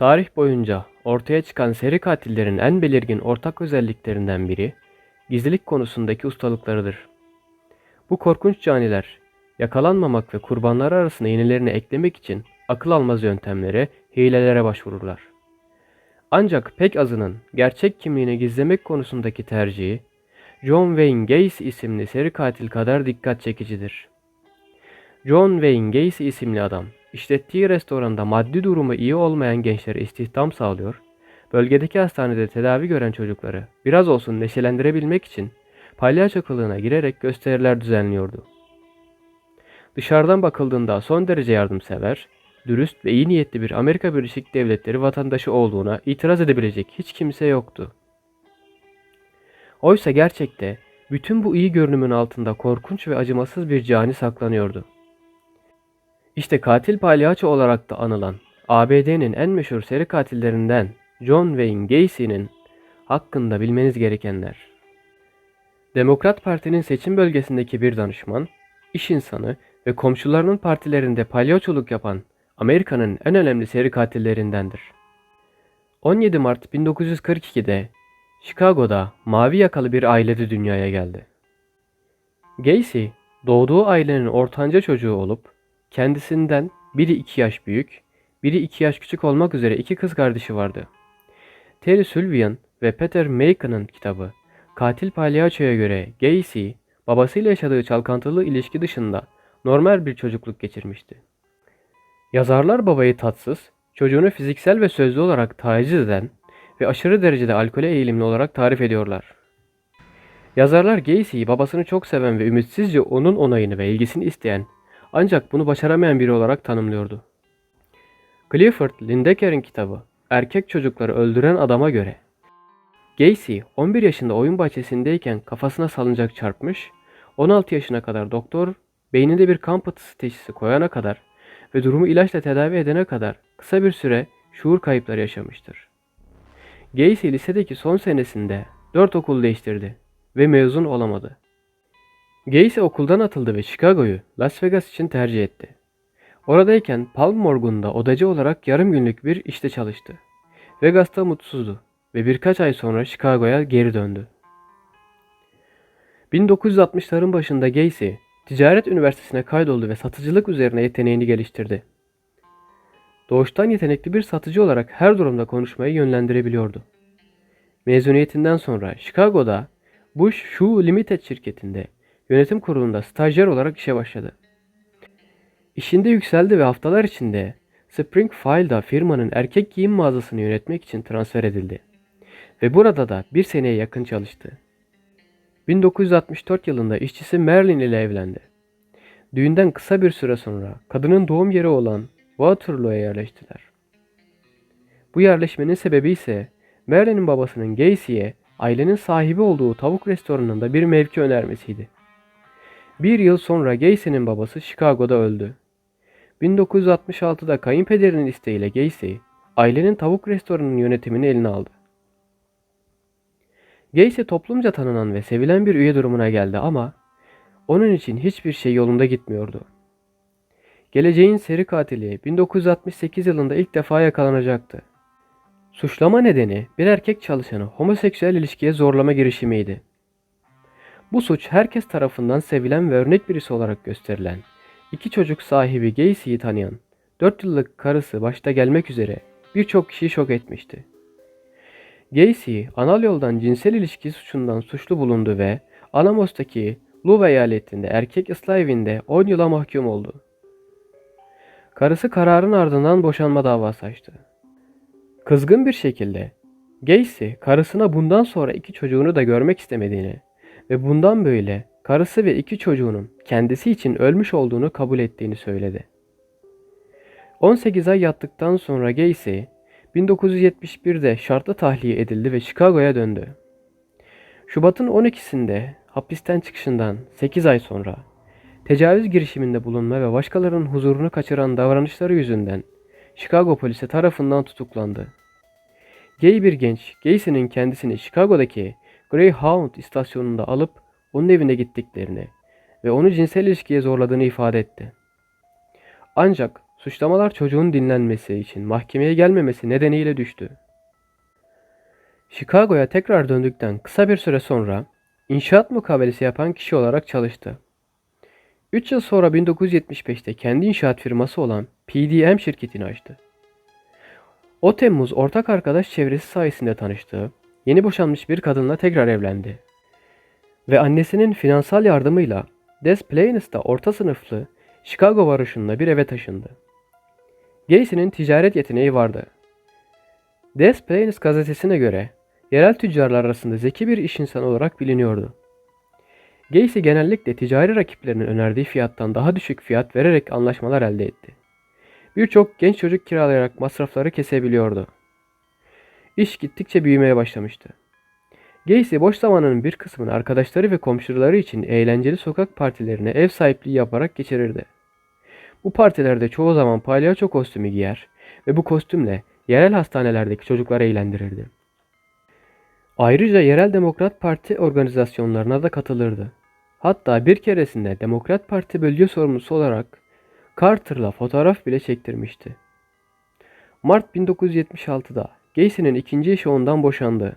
Tarih boyunca ortaya çıkan seri katillerin en belirgin ortak özelliklerinden biri gizlilik konusundaki ustalıklarıdır. Bu korkunç caniler yakalanmamak ve kurbanları arasında yenilerini eklemek için akıl almaz yöntemlere, hilelere başvururlar. Ancak pek azının gerçek kimliğini gizlemek konusundaki tercihi John Wayne Gacy isimli seri katil kadar dikkat çekicidir. John Wayne Gacy isimli adam işlettiği restoranda maddi durumu iyi olmayan gençlere istihdam sağlıyor, bölgedeki hastanede tedavi gören çocukları biraz olsun neşelendirebilmek için palyaço kılığına girerek gösteriler düzenliyordu. Dışarıdan bakıldığında son derece yardımsever, dürüst ve iyi niyetli bir Amerika Birleşik Devletleri vatandaşı olduğuna itiraz edebilecek hiç kimse yoktu. Oysa gerçekte bütün bu iyi görünümün altında korkunç ve acımasız bir cani saklanıyordu. İşte katil palyaço olarak da anılan ABD'nin en meşhur seri katillerinden John Wayne Gacy'nin hakkında bilmeniz gerekenler. Demokrat Parti'nin seçim bölgesindeki bir danışman, iş insanı ve komşularının partilerinde palyaçoluk yapan Amerika'nın en önemli seri katillerindendir. 17 Mart 1942'de Chicago'da mavi yakalı bir ailede dünyaya geldi. Gacy, doğduğu ailenin ortanca çocuğu olup kendisinden biri 2 yaş büyük, biri 2 yaş küçük olmak üzere iki kız kardeşi vardı. Terry Sylvian ve Peter Macon'ın kitabı Katil Palyaço'ya göre Gacy, babasıyla yaşadığı çalkantılı ilişki dışında normal bir çocukluk geçirmişti. Yazarlar babayı tatsız, çocuğunu fiziksel ve sözlü olarak taciz eden ve aşırı derecede alkole eğilimli olarak tarif ediyorlar. Yazarlar Gacy'yi babasını çok seven ve ümitsizce onun onayını ve ilgisini isteyen ancak bunu başaramayan biri olarak tanımlıyordu. Clifford Lindeker'in kitabı Erkek Çocukları Öldüren Adama göre Gacy 11 yaşında oyun bahçesindeyken kafasına salıncak çarpmış, 16 yaşına kadar doktor beyninde bir kan pıhtısı teşhisi koyana kadar ve durumu ilaçla tedavi edene kadar kısa bir süre şuur kayıpları yaşamıştır. Gacy lisedeki son senesinde 4 okul değiştirdi ve mezun olamadı. Gacy okuldan atıldı ve Chicago'yu Las Vegas için tercih etti. Oradayken Palm Morgan'da odacı olarak yarım günlük bir işte çalıştı. Vegas'ta mutsuzdu ve birkaç ay sonra Chicago'ya geri döndü. 1960'ların başında Gacy, ticaret üniversitesine kaydoldu ve satıcılık üzerine yeteneğini geliştirdi. Doğuştan yetenekli bir satıcı olarak her durumda konuşmayı yönlendirebiliyordu. Mezuniyetinden sonra Chicago'da Bush Shoe Limited şirketinde yönetim kurulunda stajyer olarak işe başladı. İşinde yükseldi ve haftalar içinde Springfield'a firmanın erkek giyim mağazasını yönetmek için transfer edildi. Ve burada da bir seneye yakın çalıştı. 1964 yılında işçisi Marilyn ile evlendi. Düğünden kısa bir süre sonra kadının doğum yeri olan Waterloo'ya yerleştiler. Bu yerleşmenin sebebi ise Marilyn'in babasının Gacy'ye ailenin sahibi olduğu tavuk restoranında bir mevki önermesiydi. Bir yıl sonra Gacy'nin babası Chicago'da öldü. 1966'da kayınpederinin isteğiyle Gacy, ailenin tavuk restoranının yönetimini eline aldı. Gacy toplumca tanınan ve sevilen bir üye durumuna geldi ama onun için hiçbir şey yolunda gitmiyordu. Geleceğin seri katili 1968 yılında ilk defa yakalanacaktı. Suçlama nedeni bir erkek çalışanı homoseksüel ilişkiye zorlama girişimiydi. Bu suç herkes tarafından sevilen ve örnek birisi olarak gösterilen, iki çocuk sahibi Gacy'yi tanıyan, 4 yıllık karısı başta gelmek üzere birçok kişiyi şok etmişti. Gacy, anal yoldan cinsel ilişki suçundan suçlu bulundu ve Alamos'taki Louva eyaletinde erkek ıslah evinde 10 yıla mahkum oldu. Karısı kararın ardından boşanma davası açtı. Kızgın bir şekilde Gacy karısına bundan sonra iki çocuğunu da görmek istemediğini ve bundan böyle karısı ve iki çocuğunun kendisi için ölmüş olduğunu kabul ettiğini söyledi. 18 ay yattıktan sonra Gacy 1971'de şartlı tahliye edildi ve Chicago'ya döndü. Şubat'ın 12'sinde hapisten çıkışından 8 ay sonra tecavüz girişiminde bulunma ve başkalarının huzurunu kaçıran davranışları yüzünden Chicago polisi tarafından tutuklandı. Gay bir genç, Gacy'nin kendisini Chicago'daki Greyhound istasyonunda alıp onun evine gittiklerini ve onu cinsel ilişkiye zorladığını ifade etti. Ancak suçlamalar çocuğun dinlenmesi için mahkemeye gelmemesi nedeniyle düştü. Chicago'ya tekrar döndükten kısa bir süre sonra inşaat mukavelesi yapan kişi olarak çalıştı. 3 yıl sonra 1975'te kendi inşaat firması olan PDM şirketini açtı. O Temmuz ortak arkadaş çevresi sayesinde tanıştığı, yeni boşanmış bir kadınla tekrar evlendi. Ve annesinin finansal yardımıyla Des Plains'ta orta sınıflı Chicago varışında bir eve taşındı. Gacy'nin ticaret yeteneği vardı. Des Plains gazetesine göre yerel tüccarlar arasında zeki bir iş insanı olarak biliniyordu. Gacy genellikle ticari rakiplerinin önerdiği fiyattan daha düşük fiyat vererek anlaşmalar elde etti. Birçok genç çocuk kiralayarak masrafları kesebiliyordu. İş gittikçe büyümeye başlamıştı. Gacy boş zamanının bir kısmını arkadaşları ve komşuları için eğlenceli sokak partilerine ev sahipliği yaparak geçirirdi. Bu partilerde çoğu zaman palyaço kostümü giyer ve bu kostümle yerel hastanelerdeki çocukları eğlendirirdi. Ayrıca yerel Demokrat Parti organizasyonlarına da katılırdı. Hatta bir keresinde Demokrat Parti bölge sorumlusu olarak Carter'la fotoğraf bile çektirmişti. Mart 1976'da Gacy'nin ikinci eşi ondan boşandı.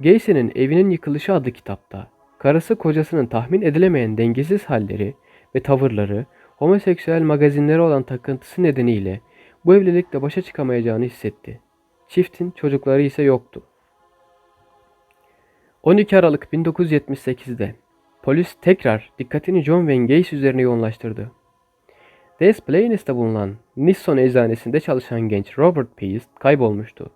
Gacy'nin Evinin Yıkılışı adlı kitapta karısı kocasının tahmin edilemeyen dengesiz halleri ve tavırları, homoseksüel magazinlere olan takıntısı nedeniyle bu evlilikle başa çıkamayacağını hissetti. Çiftin çocukları ise yoktu. 12 Aralık 1978'de polis tekrar dikkatini John Wayne Gacy üzerine yoğunlaştırdı. Des Plains'te bulunan Nisson eczanesinde çalışan genç Robert Pease kaybolmuştu.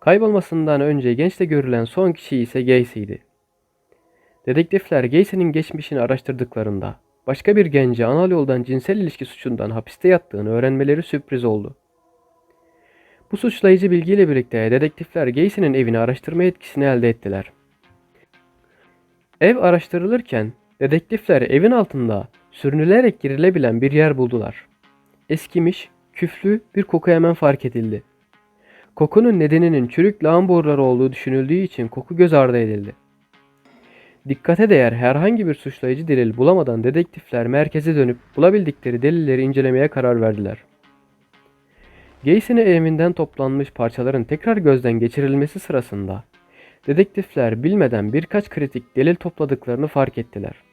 Kaybolmasından önce gençte görülen son kişi ise Gacy'ydi. Dedektifler Gacy'nin geçmişini araştırdıklarında başka bir gence anal yoldan cinsel ilişki suçundan hapiste yattığını öğrenmeleri sürpriz oldu. Bu suçlayıcı bilgiyle birlikte dedektifler Gacy'nin evini araştırma etkisini elde ettiler. Ev araştırılırken dedektifler evin altında sürünülerek girilebilen bir yer buldular. Eskimiş, küflü bir koku hemen fark edildi. Kokunun nedeninin çürük lağım boruları olduğu düşünüldüğü için koku göz ardı edildi. Dikkate değer herhangi bir suçlayıcı delil bulamadan dedektifler merkeze dönüp bulabildikleri delilleri incelemeye karar verdiler. Gacy'nin evinden toplanmış parçaların tekrar gözden geçirilmesi sırasında dedektifler bilmeden birkaç kritik delil topladıklarını fark ettiler.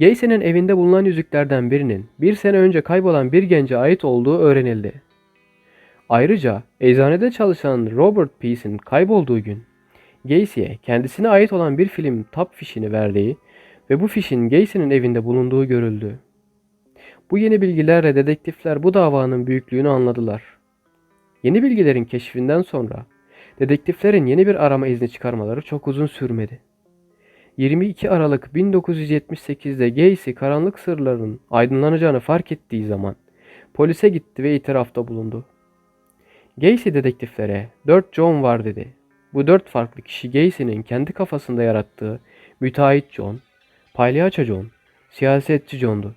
Gacy'nin evinde bulunan yüzüklerden birinin bir sene önce kaybolan bir gence ait olduğu öğrenildi. Ayrıca eczanede çalışan Robert Peace'in kaybolduğu gün Gacy'ye kendisine ait olan bir film tap fişini verdiği ve bu fişin Gacy'nin evinde bulunduğu görüldü. Bu yeni bilgilerle dedektifler bu davanın büyüklüğünü anladılar. Yeni bilgilerin keşfinden sonra dedektiflerin yeni bir arama izni çıkarmaları çok uzun sürmedi. 22 Aralık 1978'de Gacy karanlık sırların aydınlanacağını fark ettiği zaman polise gitti ve itirafta bulundu. Gacy dedektiflere 4 John var dedi. Bu dört farklı kişi Gacy'nin kendi kafasında yarattığı müteahhit John, palyaço John, siyasetçi John'du.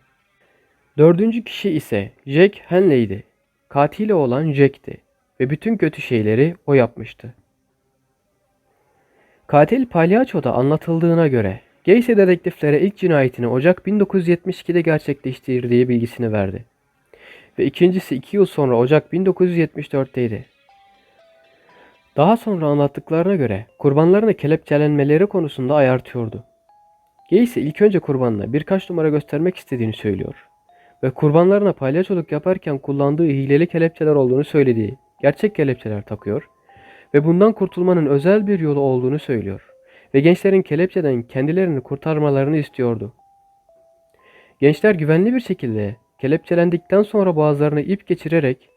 Dördüncü kişi ise Jack Henley'di. Katili olan Jack'ti ve bütün kötü şeyleri o yapmıştı. Katil palyaçoda anlatıldığına göre Gacy dedektiflere ilk cinayetini Ocak 1972'de gerçekleştirdiği bilgisini verdi. Ve ikincisi iki yıl sonra Ocak 1974'teydi. Daha sonra anlattıklarına göre kurbanlarını kelepçelenmeleri konusunda ayartıyordu. Gacy ilk önce kurbanına birkaç numara göstermek istediğini söylüyor ve kurbanlarına palyaçoluk yaparken kullandığı hileli kelepçeler olduğunu söylediği gerçek kelepçeler takıyor ve bundan kurtulmanın özel bir yolu olduğunu söylüyor ve gençlerin kelepçeden kendilerini kurtarmalarını istiyordu. Gençler güvenli bir şekilde kelepçelendikten sonra boğazlarına ip geçirerek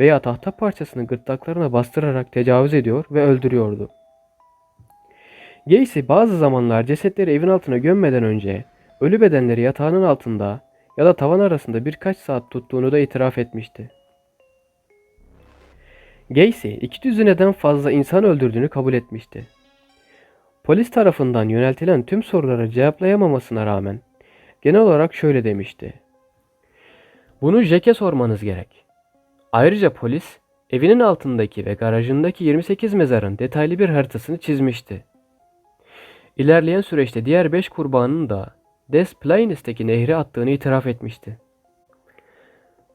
veya tahta parçasını gırtlaklarına bastırarak tecavüz ediyor ve öldürüyordu. Gacy bazı zamanlar cesetleri evin altına gömmeden önce ölü bedenleri yatağının altında ya da tavan arasında birkaç saat tuttuğunu da itiraf etmişti. Gacy iki düzineden fazla insan öldürdüğünü kabul etmişti. Polis tarafından yöneltilen tüm sorulara cevaplayamamasına rağmen genel olarak şöyle demişti. Bunu Jack'e sormanız gerek. Ayrıca polis evinin altındaki ve garajındaki 28 mezarın detaylı bir haritasını çizmişti. İlerleyen süreçte diğer 5 kurbanın da Des Plains'teki nehre attığını itiraf etmişti.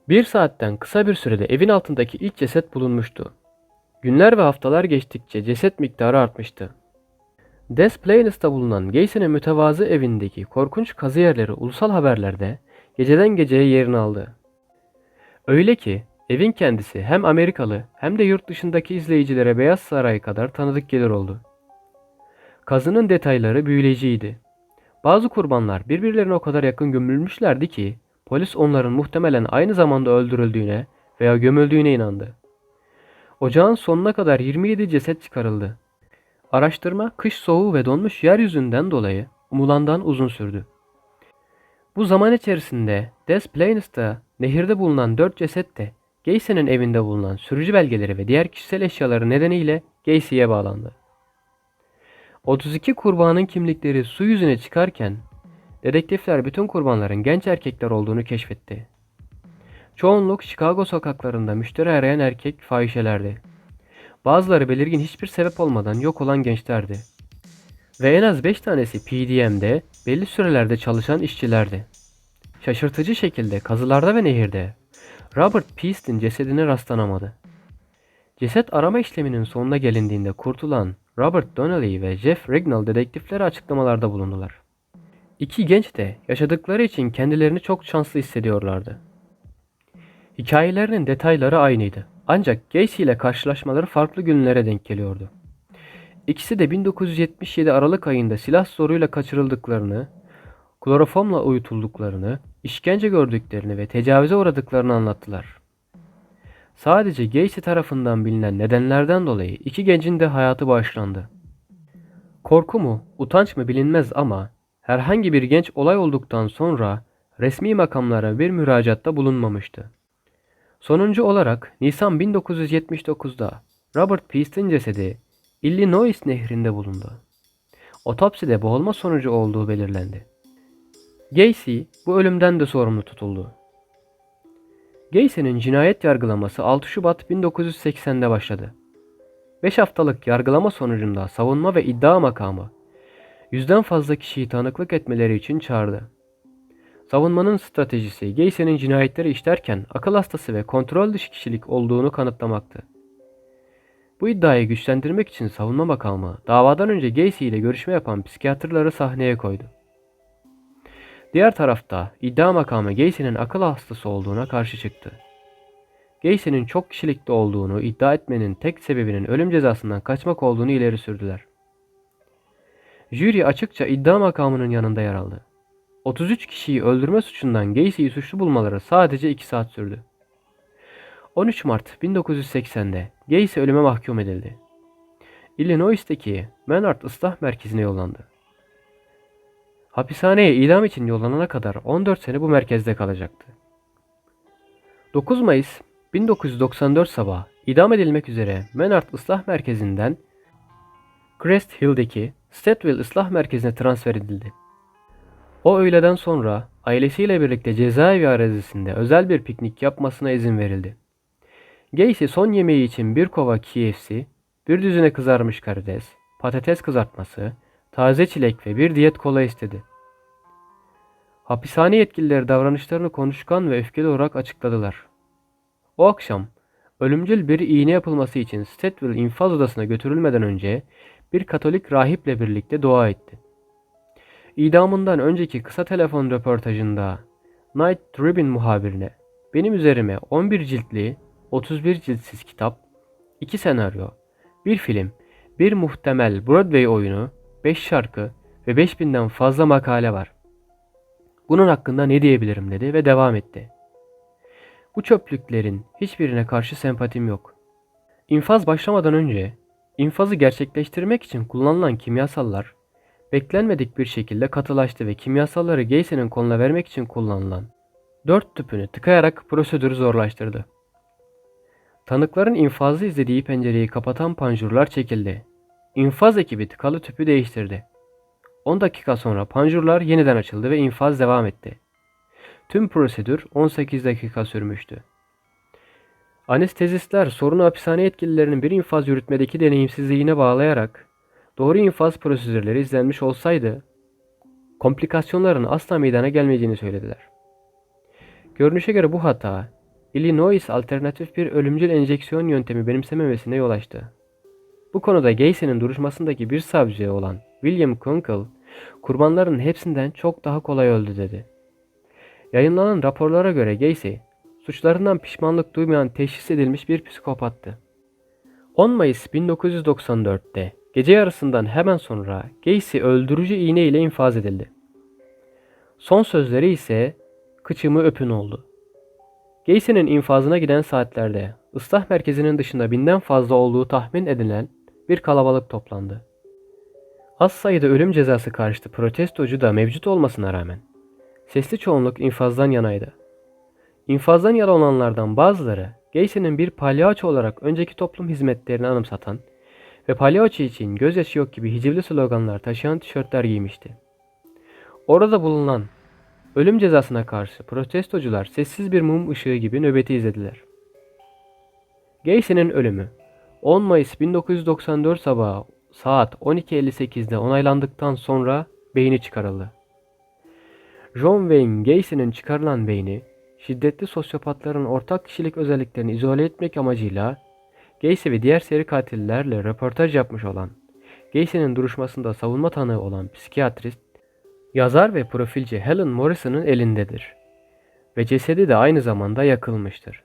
Bir saatten kısa bir sürede evin altındaki ilk ceset bulunmuştu. Günler ve haftalar geçtikçe ceset miktarı artmıştı. Des Plains'ta bulunan Gacy'nin mütevazı evindeki korkunç kazı yerleri ulusal haberlerde geceden geceye yerini aldı. Öyle ki evin kendisi hem Amerikalı hem de yurt dışındaki izleyicilere Beyaz Saray kadar tanıdık gelir oldu. Kazının detayları büyüleyiciydi. Bazı kurbanlar birbirlerine o kadar yakın gömülmüşlerdi ki polis onların muhtemelen aynı zamanda öldürüldüğüne veya gömüldüğüne inandı. Ocağın sonuna kadar 27 ceset çıkarıldı. Araştırma kış soğuğu ve donmuş yeryüzünden dolayı umulandan uzun sürdü. Bu zaman içerisinde Des Plains'ta nehirde bulunan 4 ceset de Gacy'nin evinde bulunan sürücü belgeleri ve diğer kişisel eşyaları nedeniyle Gacy'ye bağlandı. 32 kurbanın kimlikleri su yüzüne çıkarken dedektifler bütün kurbanların genç erkekler olduğunu keşfetti. Çoğunluk Chicago sokaklarında müşteri arayan erkek fahişelerdi. Bazıları belirgin hiçbir sebep olmadan yok olan gençlerdi. Ve en az 5 tanesi PDM'de belli sürelerde çalışan işçilerdi. Şaşırtıcı şekilde kazılarda ve nehirde Robert Peaste'in cesedine rastlanamadı. Ceset arama işleminin sonuna gelindiğinde kurtulan Robert Donnelly ve Jeff Rignall dedektiflere açıklamalarda bulundular. İki genç de yaşadıkları için kendilerini çok şanslı hissediyorlardı. Hikayelerinin detayları aynıydı. Ancak Gacy ile karşılaşmaları farklı günlere denk geliyordu. İkisi de 1977 Aralık ayında silah zoruyla kaçırıldıklarını, kloroformla uyutulduklarını, işkence gördüklerini ve tecavüze uğradıklarını anlattılar. Sadece Gacy tarafından bilinen nedenlerden dolayı iki gencin de hayatı bağışlandı. Korku mu, utanç mı bilinmez ama herhangi bir genç olay olduktan sonra resmi makamlara bir müracaatta bulunmamıştı. Sonuncu olarak Nisan 1979'da Robert Peaste'in cesedi Illinois nehrinde bulundu. Otopside boğulma sonucu olduğu belirlendi. Gacy bu ölümden de sorumlu tutuldu. Gacy'nin cinayet yargılaması 6 Şubat 1980'de başladı. 5 haftalık yargılama sonucunda savunma ve iddia makamı yüzden fazla kişiyi tanıklık etmeleri için çağırdı. Savunmanın stratejisi Gacy'nin cinayetleri işlerken akıl hastası ve kontrol dışı kişilik olduğunu kanıtlamaktı. Bu iddiayı güçlendirmek için savunma makamı davadan önce Gacy ile görüşme yapan psikiyatrları sahneye koydu. Diğer tarafta iddia makamı Gacy'nin akıl hastası olduğuna karşı çıktı. Gacy'nin çok kişilikli olduğunu iddia etmenin tek sebebinin ölüm cezasından kaçmak olduğunu ileri sürdüler. Jüri açıkça iddia makamının yanında yer aldı. 33 kişiyi öldürme suçundan Gacy'yi suçlu bulmaları sadece 2 saat sürdü. 13 Mart 1980'de Gacy ölüme mahkum edildi. Illinois'teki Menard ıslah merkezine yollandı. Hapishaneye idam için yollanana kadar 14 sene bu merkezde kalacaktı. 9 Mayıs 1994 sabah idam edilmek üzere Menard ıslah merkezinden Crest Hill'deki Statville ıslah merkezine transfer edildi. O öğleden sonra ailesiyle birlikte cezaevi arazisinde özel bir piknik yapmasına izin verildi. Gacy son yemeği için bir kova KFC, bir düzine kızarmış karides, patates kızartması, taze çilek ve bir diyet kola istedi. Hapishane yetkilileri davranışlarını konuşkan ve öfkeli olarak açıkladılar. O akşam ölümcül bir iğne yapılması için Statville infaz odasına götürülmeden önce bir Katolik rahiple birlikte dua etti. İdamından önceki kısa telefon röportajında Night Tribune muhabirine benim üzerime 11 ciltli 31 ciltsiz kitap, 2 senaryo, bir film, bir muhtemel Broadway oyunu, 5 şarkı ve 5000'den fazla makale var. Bunun hakkında ne diyebilirim dedi ve devam etti. Bu çöplüklerin hiçbirine karşı sempatim yok. İnfaz başlamadan önce infazı gerçekleştirmek için kullanılan kimyasallar beklenmedik bir şekilde katılaştı ve kimyasalları Gacy'nin koluna vermek için kullanılan dört tüpünü tıkayarak prosedürü zorlaştırdı. Tanıkların infazı izlediği pencereyi kapatan panjurlar çekildi. İnfaz ekibi tıkalı tüpü değiştirdi. 10 dakika sonra panjurlar yeniden açıldı ve infaz devam etti. Tüm prosedür 18 dakika sürmüştü. Anestezistler sorunu hapishane yetkililerinin bir infaz yürütmedeki deneyimsizliğine bağlayarak doğru infaz prosedürleri izlenmiş olsaydı komplikasyonların asla meydana gelmeyeceğini söylediler. Görünüşe göre bu hata Illinois alternatif bir ölümcül enjeksiyon yöntemi benimsememesine yol açtı. Bu konuda Gacy'nin duruşmasındaki bir savcı olan William Kunkel, kurbanların hepsinden çok daha kolay öldü dedi. Yayınlanan raporlara göre Gacy, suçlarından pişmanlık duymayan teşhis edilmiş bir psikopattı. 10 Mayıs 1994'te gece yarısından hemen sonra Gacy öldürücü iğne ile infaz edildi. Son sözleri ise kıçımı öpün oldu. Gacy'nin infazına giden saatlerde ıslah merkezinin dışında binden fazla olduğu tahmin edilen bir kalabalık toplandı. Az sayıda ölüm cezası karşıtı protestocu da mevcut olmasına rağmen sesli çoğunluk infazdan yanaydı. İnfazdan yana olanlardan bazıları Gacy'nin bir palyaço olarak önceki toplum hizmetlerini anımsatan ve palyaço için gözyaşı yok gibi hicivli sloganlar taşıyan tişörtler giymişti. Orada bulunan ölüm cezasına karşı protestocular sessiz bir mum ışığı gibi nöbeti izlediler. Gacy'nin ölümü 10 Mayıs 1994 sabahı saat 12.58'de onaylandıktan sonra beyni çıkarıldı. John Wayne Gacy'nin çıkarılan beyni, şiddetli sosyopatların ortak kişilik özelliklerini izole etmek amacıyla Gacy ve diğer seri katillerle röportaj yapmış olan, Gacy'nin duruşmasında savunma tanığı olan psikiyatrist, yazar ve profilci Helen Morrison'ın elindedir ve cesedi de aynı zamanda yakılmıştır.